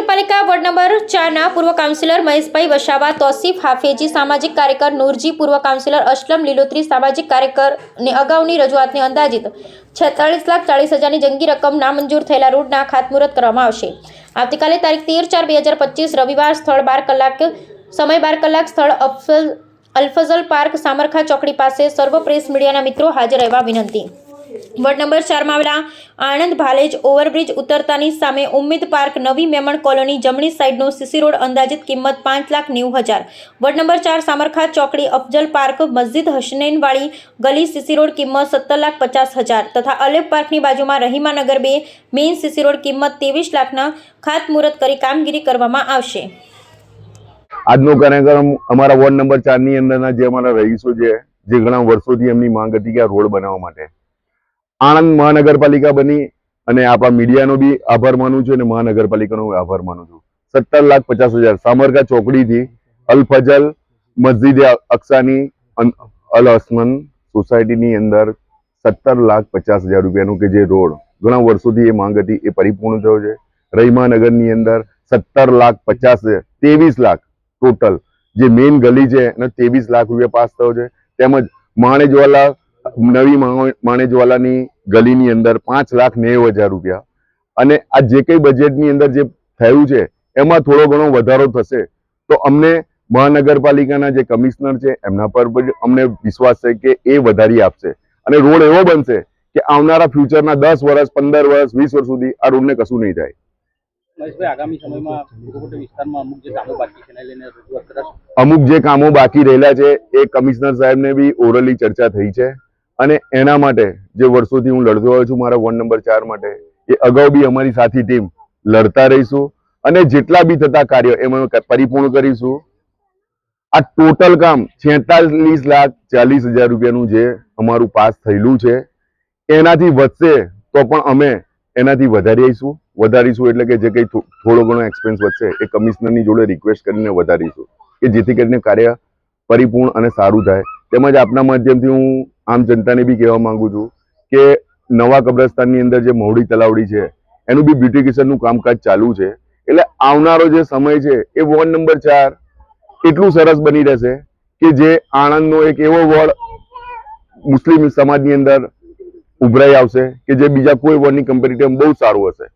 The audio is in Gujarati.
નગરપાલિકા વોર્ડ નંબર ચારના પૂર્વ કાઉન્સિલર મહેશભાઈ વસાવા, તોસીફ હાફેજી, સામાજિક કાર્યકર નૂરજી, પૂર્વ કાઉન્સિલર અસલમ લીલોત્રી, સામાજિક કાર્યકરને અગાઉની રજૂઆતને અંદાજિત છેતાળીસ લાખ ચાળીસ હજારની જંગી રકમ નામંજૂર થયેલા રોડના ખાતમુહૂર્ત કરવામાં આવશે. આવતીકાલે તારીખ તેર ચાર બે હજાર પચીસ રવિવાર સ્થળ બાર કલાક સમય બાર કલાક સ્થળ અફઝલ અલ્ફઝલ પાર્ક સામરખા ચોકડી પાસે સર્વ પ્રેસ મીડિયાના મિત્રો હાજર રહેવા વિનંતી. વોર્ડ નંબર ચારમાં આવેલા આણંદ ભાલેજ ઓવરબ્રિજ ઉતરતાની સામે ઉમ્મીદ પાર્ક નવી મેમણ કોલોની જમણી સાઈડનો સીસી રોડ અંદાજિત કિંમત પાંચ લાખ નેવું હજાર. વોર્ડ નંબર ચાર સામરખા ચોકડી અફજલ પાર્ક મસ્જિદ હસનૈનવાળી ગલી સીસી રોડ કિંમત સત્તર લાખ પચાસ હજાર તથા અલેપ પાર્કની બાજુમાં રહીમાનગર બે મેઇન સીસી રોડ કિંમત ત્રેવીસ લાખના ખાતમુહૂર્ત કરી કામગીરી કરવામાં આવશે. આજનો કાર્યક્રમ અમારા વોર્ડ નંબર ચારની અંદરના જે અમારા રહીશો છે, જે ઘણા વર્ષોથી એમની માંગ હતી કે આ રોડ બનાવવા માટે. આણંદ મહાનગરપાલિકા બની અને આપણા મીડિયાનો બી આભાર માનું છું અને મહાનગરપાલિકાનો આભાર માનું છું. સત્તર લાખ પચાસ હજાર. સામરકા ચોકડીથી અલ ફજલ મસ્જિદ અક્સાની અન- અલ અસમન સોસાયટીની અંદર સત્તર લાખ પચાસ હજાર રૂપિયાનું કે જે રોડ ઘણા વર્ષોથી એ માંગ હતી એ પરિપૂર્ણ થયો છે. રહીમાનગરની અંદર સત્તર લાખ પચાસ ત્રેવીસ લાખ ટોટલ જે મેઇન ગલી છે એનો ત્રેવીસ લાખ રૂપિયા પાસ થયો છે. તેમજ માણેજવાલા નવી માણો- માણેજવાલાની ગલીની અંદર પાંચ લાખ નેવું હજાર રૂપિયા. અને આ જે કંઈ બજેટની અંદર જે થયું છે એમાં થોડો ઘણો વધારો થશે. તો અમને મહાનગરપાલિકાના જે કમિશનર છે એમના પર અમને વિશ્વાસ છે કે એ વધારી આપશે. અને રોડ એવો બનશે કે આવનારા ફ્યુચરના દસ વર્ષ પંદર વર્ષ વીસ વર્ષ સુધી આ રોડને કશું નહીં થાય. અમુક જે કામો બાકી રહેલા છે એ કમિશનર સાહેબને બી ઓરલી ચર્ચા થઈ છે. અને એના માટે જે વર્ષોથી હું લડતો આવ્યો છું મારા વોર્ડ નંબર ચાર માટે, એ અગાઉ બી અમારી સાથી ટીમ લડતા રહીશું અને જેટલા બી થતા કાર્ય એમાં પરિપૂર્ણ કરીશું. આ ટોટલ કામ છેતાલીસ લાખ ચાલીસ હજાર રૂપિયાનું જે અમારું પાસ થયેલું છે, એનાથી વધશે તો પણ અમે એનાથી વધારીશું વધારીશું એટલે કે જે કંઈ થોડો ઘણો એક્સપેન્સ વધશે એ કમિશનરની જોડે રિક્વેસ્ટ કરીને વધારીશું કે જેથી કરીને કાર્ય પરિપૂર્ણ અને સારું થાય. તેમજ આપના માધ્યમથી હું આમ જનતાને બી કહેવા માંગુ છું કે નવા કબ્રસ્તાનની અંદર જે મહુડી તલાવડી છે, એનું બી બ્યુટિફિકેશનનું કામકાજ ચાલુ છે. એટલે આવનારો જે સમય છે, એ વોર્ડ નંબર ચાર એટલું સરસ બની રહેશે કે જે આણંદનો એક એવો વોર્ડ મુસ્લિમ સમાજની અંદર ઉભરાઈ આવશે કે જે બીજા કોઈ વોર્ડની કમ્પેરિટિવ બહુ સારું હશે.